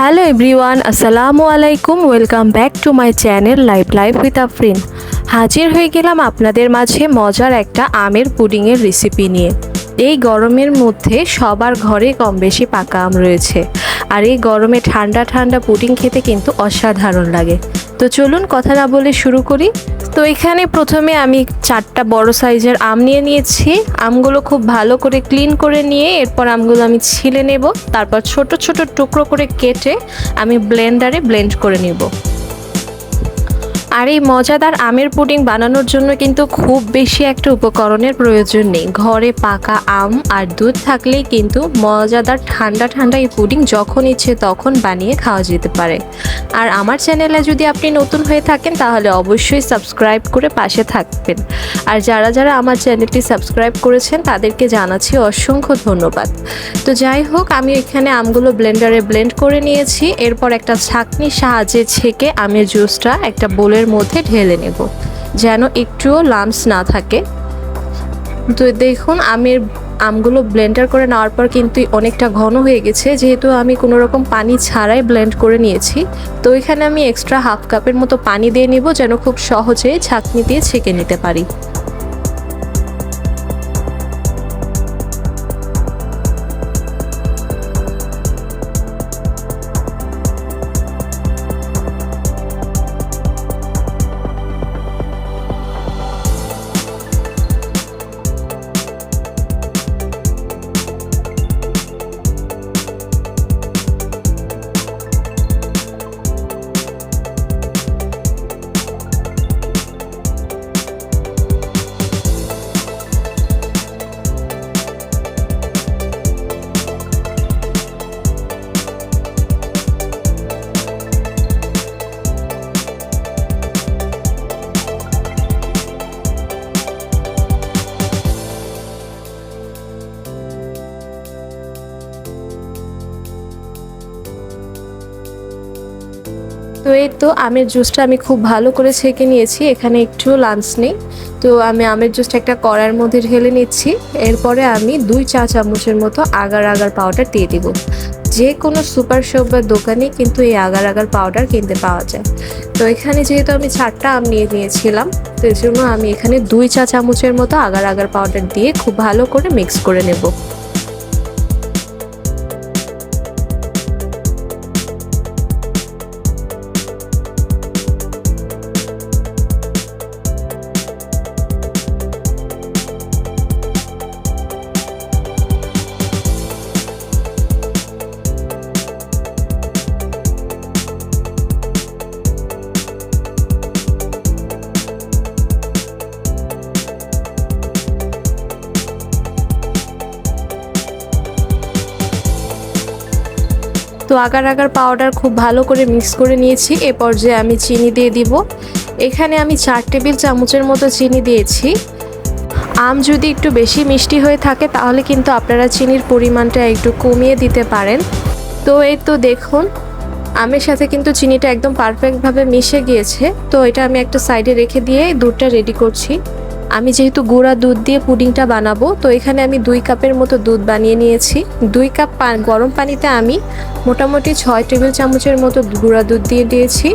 Hello everyone আসসালামু আলাইকুম welcome back to my channel live live with Afrin হাজির হয়ে গেলাম আপনাদের মাঝে মজার একটা আমের পুডিংয়ের রেসিপি নিয়ে। এই গরমের মধ্যে সবার ঘরে কম বেশি পাকা আম রয়েছে। আর এই গরমে ঠান্ডা ঠান্ডা পুডিং খেতে কিন্তু অসাধারণ লাগে। তো চলুন কথা না বলে শুরু করি। তো এখানে প্রথমে আমি চারটা বড় সাইজের আম নিয়ে নিয়েছি। আমগুলো খুব ভালো করে ক্লিন করে নিয়ে এরপর আমগুলো আমি ছিলে নেব। তারপর ছোট ছোট টুকরো করে কেটে আমি ব্লেন্ডারে ব্লেন্ড করে নেব। আর এই মজাদার আমের পুডিং বানানোর জন্য কিন্তু খুব বেশি একটা উপকরণের প্রয়োজন নেই। ঘরে পাকা আম আর দুধ থাকলেই কিন্তু মজাদার ঠান্ডা ঠান্ডা এই পুডিং যখন ইচ্ছে তখন বানিয়ে খাওয়া যেতে পারে। আর আমার চ্যানেলে যদি আপনি নতুন হয়ে থাকেন তাহলে অবশ্যই সাবস্ক্রাইব করে পাশে থাকবেন। আর যারা যারা আমার চ্যানেলটি সাবস্ক্রাইব করেছেন তাদেরকে জানাচ্ছি অসংখ্য ধন্যবাদ। তো যাই হোক, আমি এখানে আমগুলো ব্লেন্ডারে ব্লেন্ড করে নিয়েছি। এরপর একটা ছাঁকনির সাহায্যে ছেঁকে আমের জুসটা একটা বোলের মধ্যে ঢেলে নেব, যেন একটুও লামস না থাকে। তো দেখুন, আমের আমগুলো ব্লেন্ডার করে নেওয়ার পর কিন্তু অনেকটা ঘন হয়ে গেছে, যেহেতু আমি কোনো রকম পানি ছাড়াই ব্লেন্ড করে নিয়েছি। তো এখানে আমি এক্সট্রা হাফ কাপের মতো পানি দিয়ে নেব, যেন খুব সহজে ছাঁকনি দিয়ে ছেঁকে নিতে পারি। তো এই তো আমের জুসটা আমি খুব ভালো করে ছেঁকে নিয়েছি, এখানে একটু লাঞ্চ নেই। তো আমি আমের জুসটা একটা কড়ার মধ্যে ঢেলে নিচ্ছি, এরপরে আমি দুই চা চামচের মতো আগার আগার পাউডার দিয়ে দিব। যে কোনো সুপার শপ বা দোকানে কিন্তু এই আগার আগার পাউডার কিনতে পাওয়া যায়। তো এখানে যেহেতু আমি চারটা আম নিয়ে নিয়েছিলাম, তো এর জন্য আমি এখানে দুই চা চামচের মতো আগার আগার পাউডার দিয়ে খুব ভালো করে মিক্স করে নেব। তো আগার আগার পাউডার খুব ভালো করে মিক্স করে নিয়েছি। এ পর্যায়ে আমি চিনি দিয়ে দিব। এখানে আমি চার টেবিল চামচের মতো চিনি দিয়েছি। আম যদি একটু বেশি মিষ্টি হয়ে থাকে, তাহলে কিন্তু আপনারা চিনির পরিমাণটা একটু কমিয়ে দিতে পারেন। তো এই তো দেখুন, আমের সাথে কিন্তু চিনিটা একদম পারফেক্টভাবে মিশে গিয়েছে। তো এটা আমি একটা সাইডে রেখে দিয়ে দুধটা রেডি করছি। আমি যেহেতু গুঁড়া দুধ দিয়ে পুডিংটা বানাবো, তো এখানে আমি দুই কাপের মতো দুধ বানিয়ে নিয়েছি। দুই কাপ গরম পানিতে আমি মোটামুটি ছয় টেবিল চামচের মতো গুঁড়া দুধ দিয়ে দিয়েছি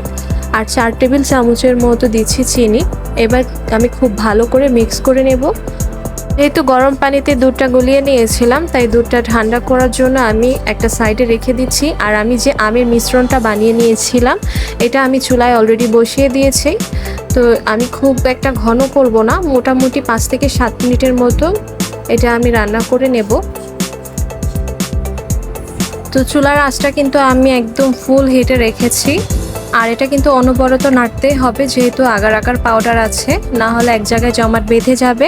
আর চার টেবিল চামচের মতো দিচ্ছি চিনি। এবার আমি খুব ভালো করে মিক্স করে নেব। যেহেতু গরম পানিতে দুধটা গলিয়ে নিয়েছিলাম, তাই দুধটা ঠান্ডা করার জন্য আমি একটা সাইডে রেখে দিচ্ছি। আর আমি যে আমের মিশ্রণটা বানিয়ে নিয়েছিলাম, এটা আমি চুলায় অলরেডি বসিয়ে দিয়েছি। তো আমি খুব একটা ঘন করব না, মোটামুটি পাঁচ থেকে সাত মিনিটের মতো এটা আমি রান্না করে নেব। তো চুলার আঁচটা কিন্তু আমি একদম ফুল হিটে রেখেছি। আর এটা কিন্তু অনবরত নাড়তেই হবে, যেহেতু আগার আগার পাউডার আছে, না হলে এক জায়গায় জমাট বেঁধে যাবে।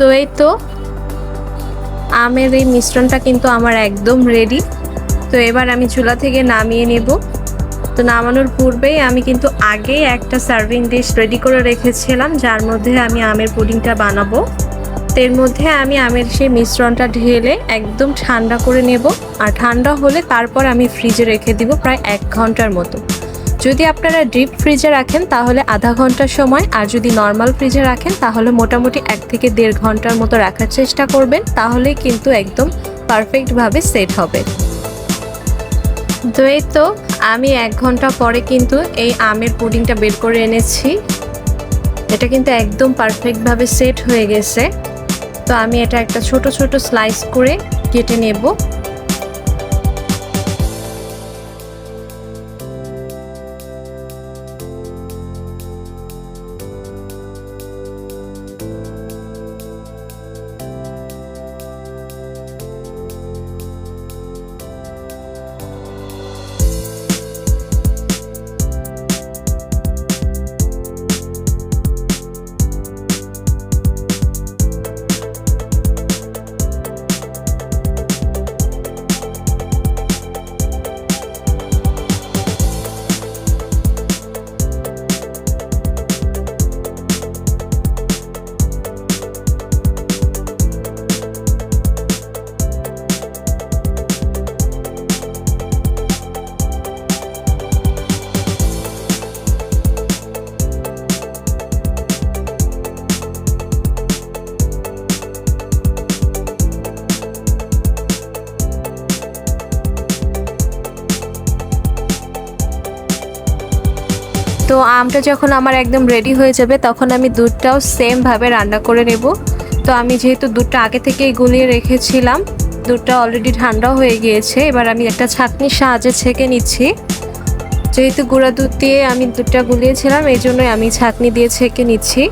তো এই তো, আমের এই মিশ্রণটা কিন্তু আমার একদম রেডি তো এবার আমি চুলা থেকে নামিয়ে নেব। তো নামানোর পূর্বেই আমি কিন্তু আগেই একটা সার্ভিং ডিশ রেডি করে রেখেছিলাম, যার মধ্যে আমি আমের পুডিংটা বানাবো। তো এর মধ্যে আমি আমের সেই মিশ্রণটা ঢেলে একদম ঠান্ডা করে নেব। আর ঠান্ডা হলে তারপর আমি ফ্রিজে রেখে দিব প্রায় এক ঘণ্টার মতো। যদি আপনারা ডিপ ফ্রিজে রাখেন, তাহলে আধা ঘণ্টার সময়, আর যদি নর্মাল ফ্রিজে রাখেন, তাহলে মোটামুটি এক থেকে দেড় ঘণ্টার মতো রাখার চেষ্টা করবেন তাহলে কিন্তু একদম পারফেক্টভাবে সেট হবে। তো এই তো, আমি এক ঘণ্টা পরে কিন্তু এই আমের পুডিংটা বের করে এনেছি। এটা কিন্তু একদম পারফেক্টভাবে সেট হয়ে গেছে। তো আমি এটা একটা ছোট ছোট স্লাইস করে কেটে নেব। আমটা যখন আমার একদম রেডি হয়ে যাবে, তখন আমি দুধটাও সেমভাবে রান্না করে নেব। তো আমি যেহেতু দুধটা আগে থেকেই গুলিয়ে রেখেছিলাম, দুধটা অলরেডি ঠান্ডা হয়ে গিয়েছে, এবার আমি একটা ছাঁকনির সাহায্যে ছেঁকে নিচ্ছি। যেহেতু গুঁড়া দুধ দিয়ে আমি দুধটা গুলিয়েছিলাম, এই জন্যই আমি ছাঁকনি দিয়ে ছেঁকে নিচ্ছি।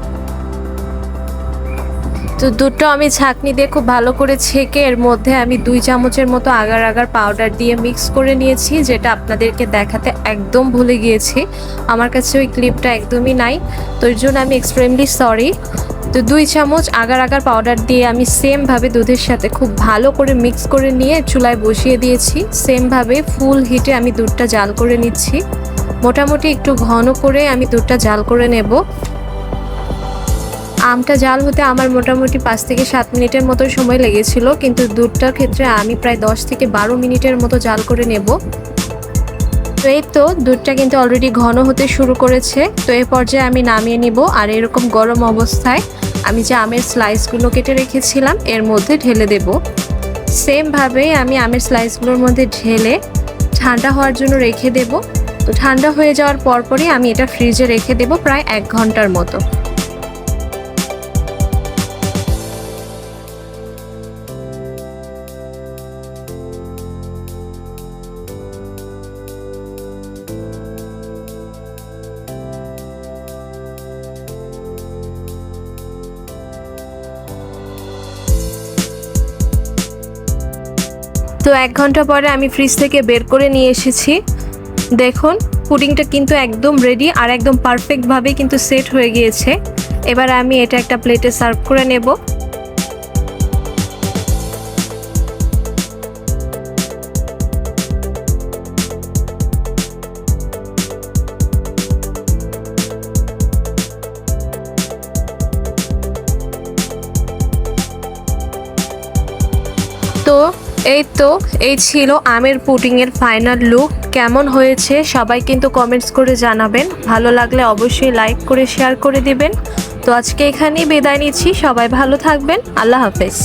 তো দুধটা আমি ছাঁকনি দিয়ে খুব ভালো করে ছেঁকে এর মধ্যে আমি দুই চামচের মতো আগার আগার পাউডার দিয়ে মিক্স করে নিয়েছি, যেটা আপনাদেরকে দেখাতে একদম ভুলে গিয়েছি। আমার কাছে ওই ক্লিপটা একদমই নাই, তো এর জন্য আমি এক্সট্রিমলি সরি তো দুই চামচ আগার আগার পাউডার দিয়ে আমি সেমভাবে দুধের সাথে খুব ভালো করে মিক্স করে নিয়ে চুলায় বসিয়ে দিয়েছি। সেমভাবে ফুল হিটে আমি দুধটা জাল করে নিচ্ছি। মোটামুটি একটু ঘন করে আমি দুধটা জাল করে নেব। আমটা জাল হতে আমার মোটামুটি পাঁচ থেকে সাত মিনিটের মতো সময় লেগেছিল, কিন্তু দুধটার ক্ষেত্রে আমি প্রায় দশ থেকে বারো মিনিটের মতো জাল করে নেব। তো এই তো, দুধটা কিন্তু অলরেডি ঘন হতে শুরু করেছে। তো এই পর্যায়ে আমি নামিয়ে নিব, আর এরকম গরম অবস্থায় আমি যে আমের স্লাইসগুলো কেটে রেখেছিলাম, এর মধ্যে ঢেলে দেব। সেমভাবেই আমি আমের স্লাইসগুলোর মধ্যে ঢেলে ঠান্ডা হওয়ার জন্য রেখে দেব। তো ঠান্ডা হয়ে যাওয়ার পরপরই আমি এটা ফ্রিজে রেখে দেব প্রায় এক ঘণ্টার মতো। তো এক ঘণ্টা পরে আমি ফ্রিজ থেকে বের করে নিয়ে এসেছি। দেখুন, পুডিংটা কিন্তু একদম রেডি আর একদম পারফেক্টভাবে কিন্তু সেট হয়ে গিয়েছে। এবার আমি এটা একটা প্লেটে সার্ভ করে নেব। তো এই তো, এই ছিল আমের পুডিংয়ের ফাইনাল লুক কেমন হয়েছে সবাই কিন্তু কমেন্টস করে জানাবেন। ভালো লাগলে অবশ্যই লাইক করে শেয়ার করে দিবেন। তো আজকে এখানেই বিদায় নিচ্ছি। সবাই ভালো থাকবেন। আল্লাহ হাফেজ।